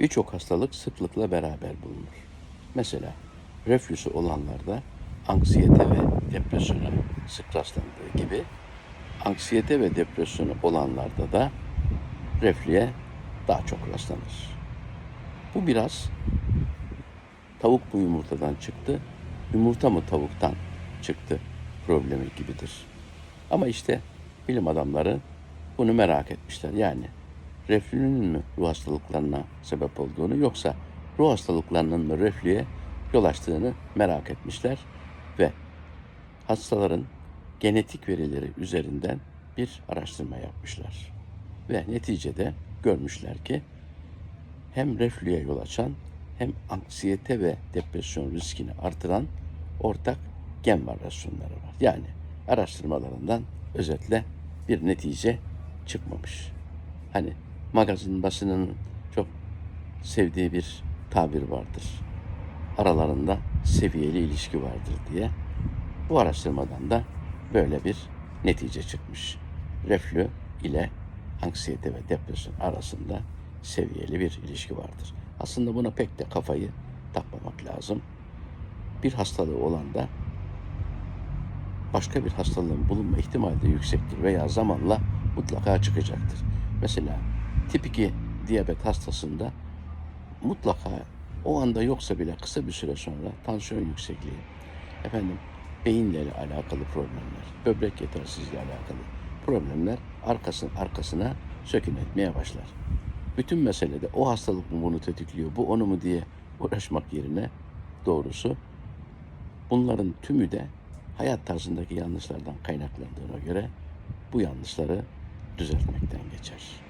Birçok hastalık sıklıkla beraber bulunur. Mesela reflüsü olanlarda anksiyete ve depresyona sık rastlandığı gibi anksiyete ve depresyonu olanlarda da reflüye daha çok rastlanır. Bu biraz tavuk mu yumurtadan çıktı, yumurta mı tavuktan çıktı problemi gibidir. Ama işte bilim adamları bunu merak etmişler. Yani reflünün mü ruh hastalıklarına sebep olduğunu yoksa ruh hastalıklarının mı reflüye yol açtığını merak etmişler ve hastaların genetik verileri üzerinden bir araştırma yapmışlar. Ve neticede görmüşler ki hem reflüye yol açan hem anksiyete ve depresyon riskini artıran ortak gen varyasyonları var. Yani araştırmalarından özetle bir netice çıkmamış. Hani magazin basının çok sevdiği bir tabir vardır. Aralarında seviyeli ilişki vardır diye. Bu araştırmadan da böyle bir netice çıkmış. Reflü ile anksiyete ve depresyon arasında seviyeli bir ilişki vardır. Aslında buna pek de kafayı takmamak lazım. Bir hastalığı olan da başka bir hastalığın bulunma ihtimali de yüksektir veya zamanla mutlaka çıkacaktır. Mesela tip 2 diyabet hastasında mutlaka o anda yoksa bile kısa bir süre sonra tansiyon yüksekliği, efendim beyinle alakalı problemler, böbrek yetersizliği alakalı problemler arkasın, arkasına sökün etmeye başlar. Bütün meselede o hastalık mı bunu tetikliyor, bu onu mu diye uğraşmak yerine doğrusu bunların tümü de hayat tarzındaki yanlışlardan kaynaklandığına göre bu yanlışları düzeltmekten geçer.